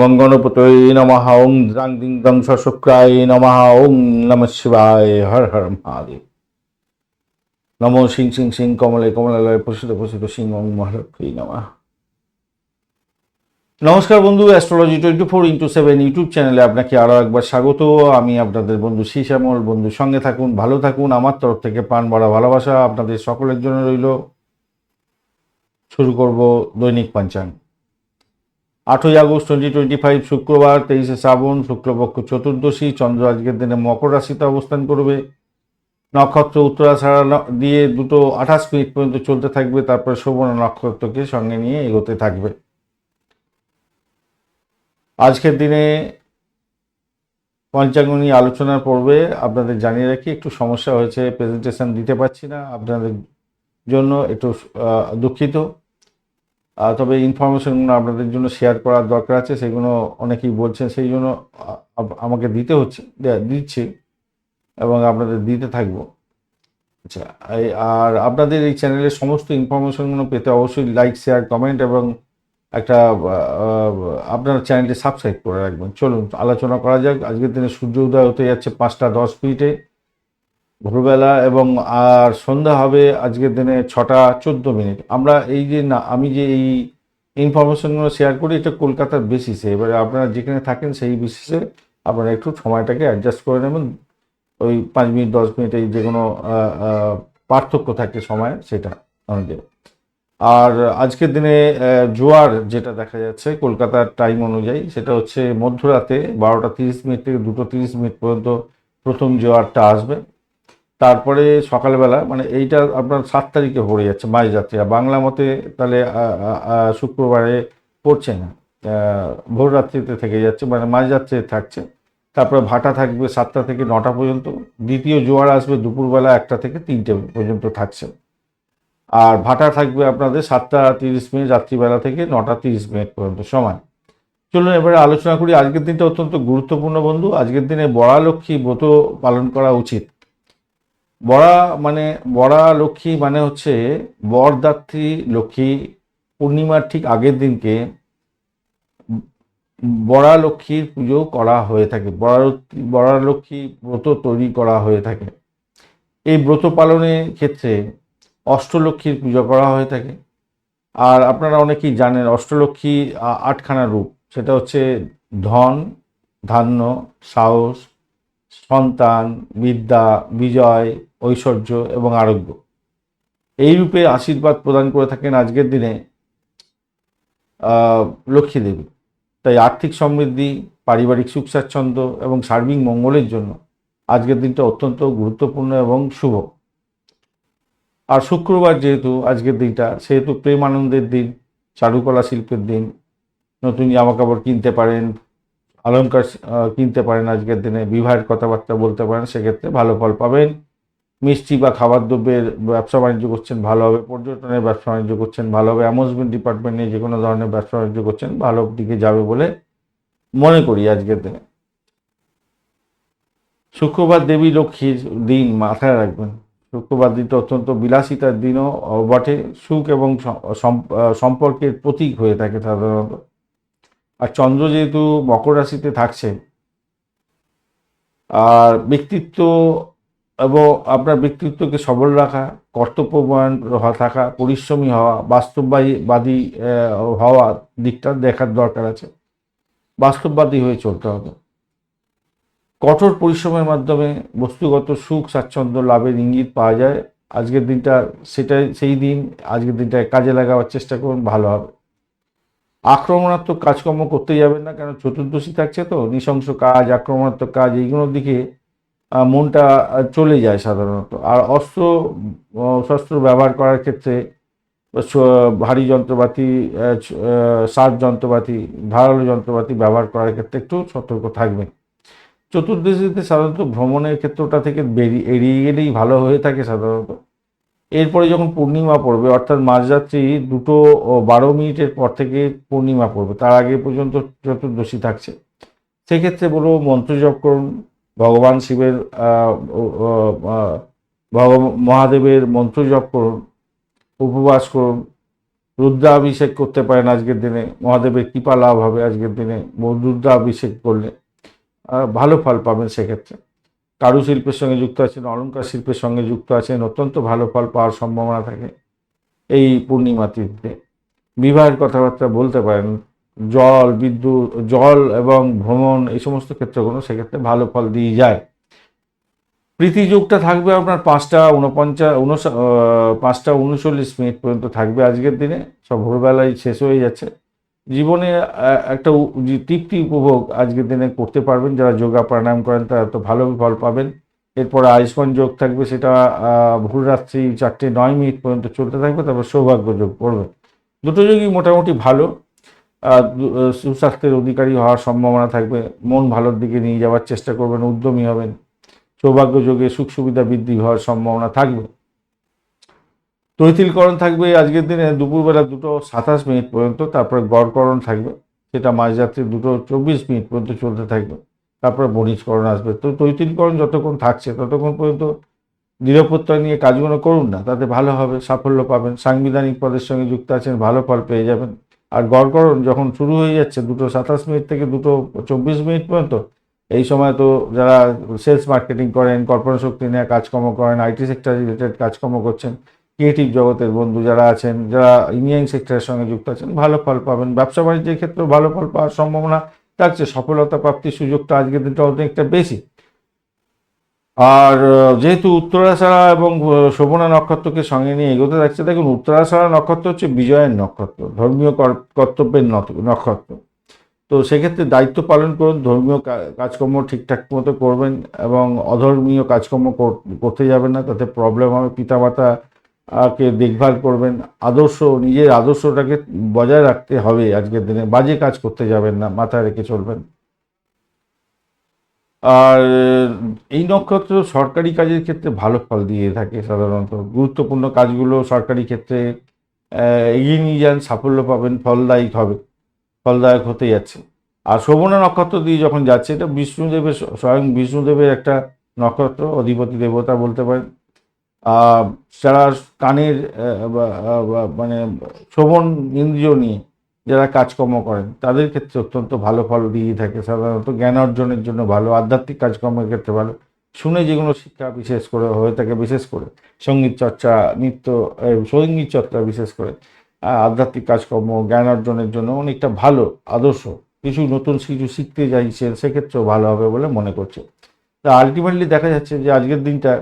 গং গণপতয় নমঃ ওং দ্রাং দিং দং শুক্রায় নমঃ ওং নম শিবায়, হর হর মহাদেব। নমো সিং সিং সিং কমলে কমলালয় প্রসিদ্ধ প্রসিদ্ধ সিং ওং মহালক্ষ্মী নমঃ। নমস্কার বন্ধু astrology twenty four into seven YouTube চ্যানেলে আপনাকে আরও একবার স্বাগত। আমি আপনাদের বন্ধু শ্যামল বন্ধু সঙ্গে থাকুন, ভালো থাকুন। আমার তরফ থেকে প্রাণ ভরা ভালোবাসা আপনাদের সকলের জন্য রইল। শুরু করব দৈনিক পঞ্চাঙ্গ। আটই আগস্ট টোয়েন্টি টোয়েন্টি ফাইভ শুক্রবার, তেইশে শ্রাবণ, শুক্লপক্ষ চতুর্দশী, চন্দ্র আজকের দিনে মকর রাশিতে অবস্থান করবে। নক্ষত্র উত্তরাষাঢ়া ন- দিয়ে দুটো আঠাশ মিনিট পর্যন্ত চলতে থাকবে, তারপরে শোভন নক্ষত্রকে সঙ্গে নিয়ে এগোতে থাকবে। আজকের দিনে পঞ্চাঙ্গ নিয়ে আলোচনার পর্বে আপনাদের জানিয়ে রাখি, একটু সমস্যা হয়েছে প্রেজেন্টেশন দিতে পারছি না, আপনাদের জন্য একটু দুঃখিত। তবে ইনফরমেশনগুলো আপনাদের জন্য শেয়ার করার দরকার আছে, সেগুলো অনেকেই বলছেন, সেই জন্য আমাকে দিতে হচ্ছে দিচ্ছি এবং আপনাদের দিতে থাকব। আচ্ছা আর আপনাদের এই চ্যানেলের সমস্ত ইনফরমেশনগুলো পেতে অবশ্যই লাইক শেয়ার কমেন্ট এবং একটা আপনার চ্যানেলটি সাবস্ক্রাইব করে রাখবেন। চলুন, আলোচনা করা যাক। আজকের দিনে সূর্য উদয় হতে যাচ্ছে পাঁচটা দশ মিনিটে। ভোরবেলা এবং আর সন্ধ্যা হবে আজকের দিনে ছটা চোদ্দ মিনিট। আমরা এই যে না, আমি যে এই ইনফরমেশনগুলো শেয়ার করি, এটা কলকাতার বেসিসে এবারে আপনারা যেখানে থাকেন সেই বেসিসে আপনারা একটু সময়টাকে অ্যাডজাস্ট করে নেবেন। ওই পাঁচ মিনিট, দশ মিনিট, এই যে কোনো পার্থক্য থাকে সময়, সেটা অনুযায়ী আর আজকের দিনে জোয়ার যেটা দেখা যাচ্ছে কলকাতার টাইম অনুযায়ী, সেটা হচ্ছে মধ্যরাতে বারোটা তিরিশ মিনিট থেকে দুটো তিরিশ মিনিট পর্যন্ত প্রথম জোয়ারটা আসবে। তারপরে সকালবেলা মানে এইটা আপনার সাত তারিখে পড়ে যাচ্ছে মাঝ যাত্রী আর বাংলা মতে তাহলে শুক্রবারে পড়ছে না। ভোর রাত্রিতে থেকে যাচ্ছে মানে মাঝ যাত্রী থাকছে। তারপরে ভাটা থাকবে সাতটা থেকে নটা পর্যন্ত। দ্বিতীয় জোয়ার আসবে দুপুরবেলা একটা থেকে তিনটে পর্যন্ত থাকছে। আর ভাটা থাকবে আপনাদের সাতটা তিরিশ মিনিট, রাত্রিবেলা থেকে নটা তিরিশ মিনিট পর্যন্ত সময় চলুন এবারে আলোচনা করি। আজকের দিনটা অত্যন্ত গুরুত্বপূর্ণ বন্ধু। আজকের দিনে বড়া লক্ষ্মী ব্রত পালন করা উচিত। বড়া মানে বড়া লক্ষ্মী মানে হচ্ছে বরদাত্রী লক্ষ্মী পূর্ণিমার ঠিক আগের দিনকে বড়া লক্ষ্মীর পুজো করা হয়ে থাকে। বড়া বড়া লক্ষ্মী ব্রত তৈরি করা হয়ে থাকে। এই ব্রত পালনের ক্ষেত্রে অষ্টলক্ষ্মীর পুজো করা হয়ে থাকে। আর আপনারা অনেকেই জানেন অষ্টলক্ষ্মী আটখানা রূপ। সেটা হচ্ছে ধন, ধান্য, সাহস, সন্তান, বিদ্যা, বিজয় ঐশ্বর্য এবং আরোগ্য। এই রূপে আশীর্বাদ প্রদান করে থাকেন আজকের দিনে লক্ষ্মী দেবী। তাই আর্থিক সমৃদ্ধি, পারিবারিক সুখ স্বাচ্ছন্দ্য এবং সার্বিক মঙ্গলের জন্য আজকের দিনটা অত্যন্ত গুরুত্বপূর্ণ এবং শুভ। আর শুক্রবার যেহেতু আজকের দিনটা, সেহেতু প্রেম আনন্দের দিন, চারুকলা শিল্পের দিন, নতুন জামাকাপড় কিনতে পারেন অলঙ্কার কিনতে পারেন আজকের দিনে, বিবাহের কথাবার্তা বলতে পারেন, সেক্ষেত্রে ভালো ফল পাবেন। মিষ্টি বা খাবার দ্রব্যের ব্যবসা বাণিজ্য করছেন, ভালো হবে। পর্যটনের ব্যবসা বাণিজ্য করছেন, ভালো হবে। অ্যামুজমেন্ট ডিপার্টমেন্ট নিয়ে যে কোনো ধরনের ব্যবসা বাণিজ্য করছেন, ভালো দিকে যাবে বলে মনে করি আজকের দিনে। শুক্রবার দেবী লক্ষ্মীর দিন মাথায় রাখবেন। শুক্রবার দিনটা অত্যন্ত বিলাসিতার দিনও বটে। সুখ এবং সম্পর্কের প্রতীক হয়ে থাকে সাধারণত। আর চন্দ্র যেহেতু মকর রাশিতে থাকছে, আর ব্যক্তিত্ব এবং আপনার ব্যক্তিত্বকে সবল রাখা কর্তব্যবান থাকা, পরিশ্রমী হওয়া, বাস্তববাদী হওয়া দিকটা দেখার দরকার আছে। বাস্তববাদী হয়ে চলতে হবে। কঠোর পরিশ্রমের মাধ্যমে বস্তুগত সুখ, স্বাচ্ছন্দ্য, লাভের ইঙ্গিত পাওয়া যায়। আজকের দিনটা সেটাই, সেই দিন, আজকের দিনটায় কাজে লাগাবার চেষ্টা করুন, ভালো হবে। আক্রমণাত্মক কাজকর্ম করতে যাবেন না, কেন চতুর্দশী থাকছে তো, নৃশংস কাজ, আক্রমণাত্মক কাজ, এইগুলোর দিকে মনটা চলে যায় সাধারণত। আর অস্ত্র শস্ত্র ব্যবহার করার ক্ষেত্রে ভারী যন্ত্রপাতি সার যন্ত্রপাতি, ধারালো যন্ত্রপাতি ব্যবহার করার ক্ষেত্রে একটু সতর্ক থাকবে। চতুর্দশীতে সাধারণত ভ্রমণের ক্ষেত্রটা থেকে বেরিয়ে, এড়িয়ে গেলেই ভালো হয়ে থাকে সাধারণত। এরপরে যখন পূর্ণিমা পড়বে, অর্থাৎ মাঝরাত্রি দুটো ও বারো মিনিটের পর থেকে পূর্ণিমা পড়বে, তার আগে পর্যন্ত চতুর্দশী থাকছে। সেক্ষেত্রে বলব মন্ত্র জপ করুন ভগবান শিবের মহাদেবের মন্ত্র জপ করুন, উপবাস করুন, রুদ্রাভিষেক করতে পারেন আজকের দিনে, মহাদেবের কৃপা লাভ হবে আজকের দিনে রুদ্রাভিষেক করলে ভালো ফল পাবেন সেক্ষেত্রে। কারুশিল্পের সঙ্গে যুক্ত আছেন, অলঙ্কার শিল্পের সঙ্গে যুক্ত আছেন, অত্যন্ত ভালো ফল পাওয়ার সম্ভাবনা থাকে এই পূর্ণিমা বিবাহের কথাবার্তা বলতে পারেন জল বিদ্যুৎ জল এবং ভ্রমণ এই সমস্ত ক্ষেত্রগুলো সেক্ষেত্রে ভালো ফল দিয়ে যায়। প্রীতি যুগটা থাকবে আপনার পাঁচটা উনপঞ্চাশ আহ, পাঁচটা উনচল্লিশ মিনিট পর্যন্ত থাকবে আজকের দিনে। সব ভোরবেলায় শেষ হয়ে যাচ্ছে। জীবনে একটা তৃপ্তি উপভোগ আজকের দিনে করতে পারবেন। যারা যোগা প্রাণায়াম করেন তারা তো ভালো ফল পাবেন। এরপর আয়ুষ্মান যোগ থাকবে সেটা ভোর রাত্রি চারটে নয় মিনিট পর্যন্ত চলতে থাকবে। তারপর সৌভাগ্য যোগ পড়বে দুটো যোগই মোটামুটি ভালো। সুস্বাস্থ্যের অধিকারী হওয়ার সম্ভাবনা থাকবে। মন ভালোর দিকে নিয়ে যাওয়ার চেষ্টা করবেন, উদ্যমী হবেন। সৌভাগ্য যোগে সুখ সুবিধা বৃদ্ধি হওয়ার সম্ভাবনা থাকবে। তৈতিলকরণ থাকবে আজকের দিনে দুপুরবেলা দুটো সাতাশ মিনিট পর্যন্ত, তারপরে গড়করণ থাকবে, সেটা মাঝরাত্রি দুটো চব্বিশ মিনিট পর্যন্ত চলতে থাকবে, তারপরে বণিজকরণ আসবে। তো তৈতিলকরণ যতক্ষণ থাকছে, ততক্ষণ পর্যন্ত নিরাপত্তা নিয়ে কাজগুলো করুন না, তাতে ভালো হবে, সাফল্য পাবেন, সাংবিধানিক পদের সঙ্গে যুক্ত আছেন, ভালো ফল পেয়ে যাবেন। আর গড়করণ যখন শুরু হয়ে যাচ্ছে, দুটো সাতাশ মিনিট থেকে দুটো চব্বিশ মিনিট পর্যন্ত, এই সময় তো যারা সেলস মার্কেটিং করেন কর্পোরেট শক্তি নিয়ে কাজকর্ম করেন আইটি সেক্টর রিলেটেড কাজকর্ম করছেন ক্রিয়েটিভ জগতের বন্ধু যারা আছেন, যারা ইঞ্জিনিয়ারিং সেক্টরের সঙ্গে যুক্ত আছেন, ভালো ফল পাবেন। ব্যবসা বাণিজ্যের ক্ষেত্রেও ভালো ফল পাওয়ার সম্ভাবনা থাকছে। সফলতা প্রাপ্তির সুযোগটা আজকের দিনটা অনেকটা বেশি। আর যেহেতু উত্তরাষাঢ়া এবং শোভনা নক্ষত্রকে সঙ্গে নিয়ে এগোতে থাকছে, দেখুন উত্তরাষাঢ়া নক্ষত্র হচ্ছে বিজয়ের নক্ষত্র, ধর্মীয় কর- কর্তব্যের নক্ষত্র। তো সেক্ষেত্রে দায়িত্ব পালন করুন, ধর্মীয় কাজকর্ম ঠিকঠাক মতো করবেন এবং অধর্মীয় কাজকর্ম কর- করতে যাবেন না, তাতে প্রবলেম হবে, পিতামাতা কে দেখভাল করবেন, আদর্শ, নিজের আদর্শটাকে বজায় রাখতে হবে আজকের দিনে, বাজে কাজ করতে যাবেন না, মাথায় রেখে চলবেন। আর এই নক্ষত্র সরকারি কাজের ক্ষেত্রে ভালো ফল দিয়ে থাকে সাধারণত। গুরুত্বপূর্ণ কাজগুলো সরকারি ক্ষেত্রে এগিয়ে নিয়ে যান, সাফল্য পাবেন, ফলদায়ক হবে, ফলদায়ক হতে যাচ্ছে। আর শোভনা নক্ষত্র দিয়ে যখন যাচ্ছে, এটা বিষ্ণুদেবের স্বয়ং বিষ্ণুদেবের একটা নক্ষত্র, অধিপতি দেবতা বলতে পারেন। যারা কানের মানে শোভন ইন্দ্রিয় নিয়ে যারা কাজকর্ম করেন, তাদের ক্ষেত্রে অত্যন্ত ভালো ফল দিয়ে থাকে। সাধারণত জ্ঞান অর্জনের জন্য ভালো, আধ্যাত্মিক কাজকর্মের ক্ষেত্রে ভালো। শুনে যেগুলো শিক্ষা বিশেষ করে, হয়ে থাকে বিশেষ করে। সংগীত চর্চা, নৃত্য সংগীত চর্চা বিশেষ করে। আধ্যাত্মিক কাজকর্ম, জ্ঞান অর্জনের জন্য অনেকটা ভালো আদর্শ। কিছু নতুন কিছু শিখতে চাইছেন সেক্ষেত্রেও ভালো হবে বলে মনে করছে। তা আলটিমেটলি দেখা যাচ্ছে যে, আজকের দিনটা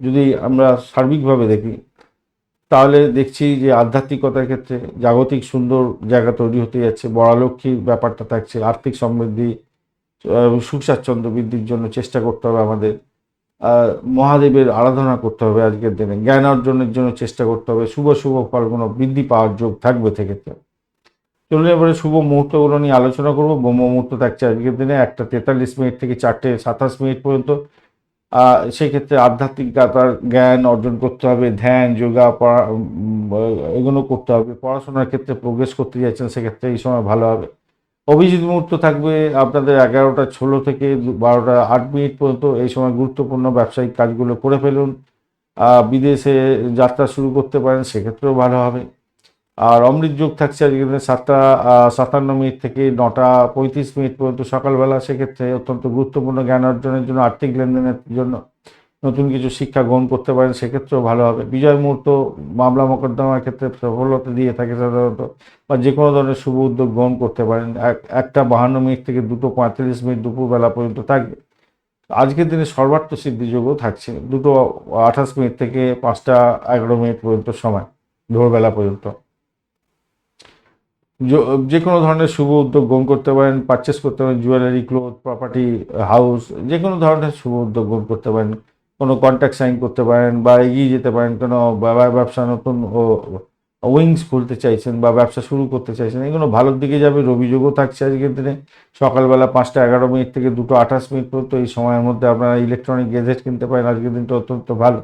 যদি আমরা সার্বিকভাবে দেখি তাহলে দেখছি যে আধ্যাত্মিকতার ক্ষেত্রে জাগতিক সুন্দর জায়গা তৈরি হতে যাচ্ছে, বড়ালক্ষ্মীর ব্যাপারটা থাকছে, আর্থিক সমৃদ্ধি সুখ স্বাচ্ছন্দ্য বৃদ্ধির জন্য চেষ্টা করতে হবে আমাদের। মহাদেবের আরাধনা করতে হবে আজকের দিনে, জ্ঞান অর্জনের জন্য চেষ্টা করতে হবে, শুভ শুভ ফলগুলো বৃদ্ধি পাওয়ার যোগ থাকবে সেক্ষেত্রে। চলুন এবারে শুভ মুহূর্তগুলো নিয়ে আলোচনা করব। ব্রহ্ম মুহূর্ত থাকছে আজকের দিনে একটা তেতাল্লিশ মিনিট থেকে চারটে সাতাশ মিনিট পর্যন্ত। আহ, সেক্ষেত্রে আধ্যাত্মিকতার জ্ঞান অর্জন করতে হবে ধ্যান যোগা পড়া এগুলো করতে হবে। পড়াশোনার ক্ষেত্রে প্রোগ্রেস করতে যাচ্ছেন সেক্ষেত্রে এই সময় ভালো হবে। অভিজিৎ মুহূর্ত থাকবে আপনাদের এগারোটা ষোলো থেকে বারোটা আট মিনিট পর্যন্ত। এই সময় গুরুত্বপূর্ণ ব্যবসায়িক কাজগুলো করে ফেলুন। বিদেশে যাত্রা শুরু করতে পারেন সেক্ষেত্রেও ভালো হবে। আর অমৃত যোগ থাকছে আজকে সাতটা সাতান্ন মিনিট থেকে নটা পঁয়ত্রিশ মিনিট পর্যন্ত সকালবেলা। সেক্ষেত্রে অত্যন্ত গুরুত্বপূর্ণ জ্ঞান অর্জনের জন্য, আর্থিক লেনদেনের জন্য নতুন কিছু শিক্ষা গ্রহণ করতে পারেন, সেক্ষেত্রেও ভালো হবে। বিজয় মুহূর্ত, মামলা মোকদ্দমার ক্ষেত্রে সফলতা দিয়ে থাকে সাধারণত, বা যে কোনো ধরনের শুভ উদ্যোগ গ্রহণ করতে পারেন। এক- একটা বাহান্ন মিনিট থেকে দুটো পঁয়তাল্লিশ মিনিট দুপুরবেলা পর্যন্ত থাকবে। আজকের দিনে সর্বার্থ সিদ্ধিযোগও থাকছে, দুটো আঠাশ মিনিট থেকে পাঁচটা এগারো মিনিট পর্যন্ত সময়, ভোরবেলা পর্যন্ত। য- কোনো ধরনের শুভ উদ্যোগ গ্রহণ করতে পারেন পারচেস করতে পারেন জুয়েলারি ক্লোথ প্রপার্টি হাউস যে কোনো ধরনের শুভ উদ্যোগ গ্রহণ করতে পারেন। কোনো কন্ট্যাক্ট সাইন করতে পারেন বা এগিয়ে যেতে পারেন। কোনো ব্যবসা নতুন উইংস খুলতে চাইছেন বা ব্যবসা শুরু করতে চাইছেন, এগুলো ভালোর দিকে যাবে, রবিযোগও থাকছে আজকের দিনে। সকালবেলা পাঁচটা এগারো মিনিট থেকে দুটো আঠাশ মিনিট পর্যন্ত এই সময়ের মধ্যে আপনারা ইলেকট্রনিক গেজেট কিনতে পারেন। আজকের দিনটা অত্যন্ত ভালো।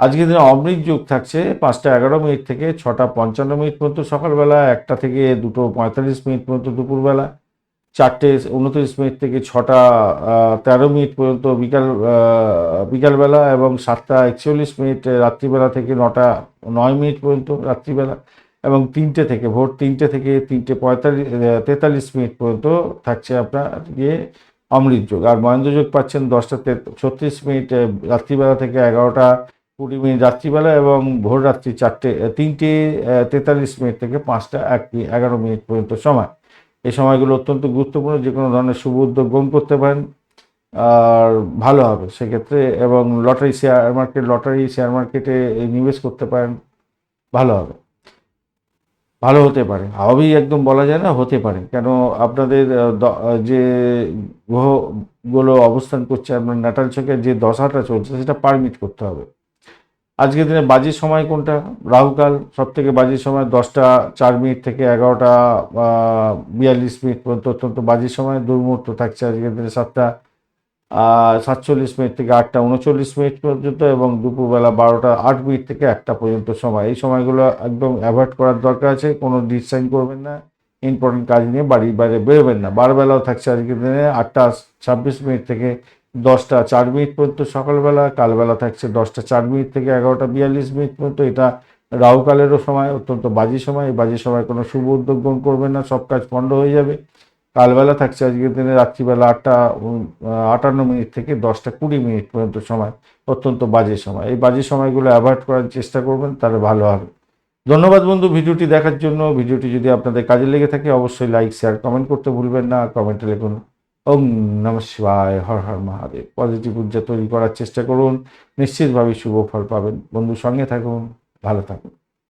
আজকের দিনে অমৃত যোগ থাকছে, পাঁচটা এগারো মিনিট থেকে ছটা পঞ্চান্ন মিনিট পর্যন্ত সকালবেলা, একটা থেকে দুটো পঁয়তাল্লিশ মিনিট পর্যন্ত দুপুরবেলা, চারটে উনত্রিশ মিনিট থেকে ছটা তেরো মিনিট পর্যন্ত বিকাল বিকালবেলা এবং সাতটা একচল্লিশ মিনিট রাত্রিবেলা থেকে নটা, নয় মিনিট পর্যন্ত রাত্রিবেলা এবং তিনটে থেকে, ভোর তিনটে থেকে তিনটে পঁয়তাল্লিশ তেতাল্লিশ মিনিট পর্যন্ত থাকছে আপনার ইয়ে অমৃত যোগ। আর মহেন্দ্র যোগ পাচ্ছেন দশটা তে ছত্রিশ মিনিট রাত্রিবেলা থেকে এগারোটা কুড়ি মিনিট রাত্রিবেলা এবং ভোর রাত্রি চারটে তিনটে তেতাল্লিশ মিনিট থেকে পাঁচটা, এক এগারো মিনিট পর্যন্ত সময়। এই সময়গুলো অত্যন্ত গুরুত্বপূর্ণ, যে কোনো ধরনের শুভ উদ্যোগ গ্রহণ করতে পারেন, আর ভালো হবে সেক্ষেত্রে, এবং lottery share market, lottery share মার্কেটে নিবেশ করতে পারেন, ভালো হবে। ভালো হতে পারে, হবেই একদম বলা যায় না, হতে পারে। কেন আপনাদের যে গ্রহগুলো অবস্থান করছে, আপনার নাটাল ছকে যে দশাটা চলছে, সেটা পারমিট করতে হবে। আজকের দিনে বাজির সময় কোনটা? রাহুকাল সব থেকে বাজির সময় দশটা চার মিনিট থেকে এগারোটা বিয়াল্লিশ মিনিট পর্যন্ত অত্যন্ত বাজির সময়। দুর্মুহূর্ত থাকছে আজকের দিনে সাতটা সাতচল্লিশ মিনিট থেকে আটটা, উনচল্লিশ মিনিট পর্যন্ত এবং দুপুরবেলা বারোটা, আট মিনিট থেকে একটা পর্যন্ত সময়। এই সময়গুলো একদম অ্যাভয়েড করার দরকার আছে, কোনো ডিসাইন করবেন না, ইম্পর্টেন্ট কাজ নিয়ে বাড়ির বাইরে বেরোবেন না। বারবেলাও থাকছে আজকের দিনে আটটা ছাব্বিশ মিনিট থেকে দশটা চার মিনিট পর্যন্ত সকালবেলা, কালবেলা থাকছে দশটা চার মিনিট থেকে এগারোটা বিয়াল্লিশ মিনিট পর্যন্ত। এটা রাহুকালেরও সময়, অত্যন্ত বাজি সময়। এই বাজি সময় কোনো শুভ উদ্যোগ গ্রহণ করবেন না, সব কাজ পণ্ড হয়ে যাবে। কালবেলা থাকছে আজকের দিনে রাত্রিবেলা আটটা আটান্ন মিনিট থেকে দশটা কুড়ি মিনিট পর্যন্ত সময়। অত্যন্ত বাজে সময়। এই বাজে সময়গুলো অ্যাভয়েড করার চেষ্টা করবেন, তাহলে ভালো হবে। ধন্যবাদ বন্ধু ভিডিওটি দেখার জন্য। ভিডিওটি যদি আপনাদের কাজে লেগে থাকে, অবশ্যই লাইক, শেয়ার, কমেন্ট করতে ভুলবেন না। কমেন্টে লিখুন। ওম নম শিবায়, হর হর মহাদেব। পজিটিভ ঊর্জা তৈরি করার চেষ্টা করুন। নিশ্চিতভাবে শুভ ফল পাবেন। বন্ধু সঙ্গে থাকুন, ভালো থাকুন।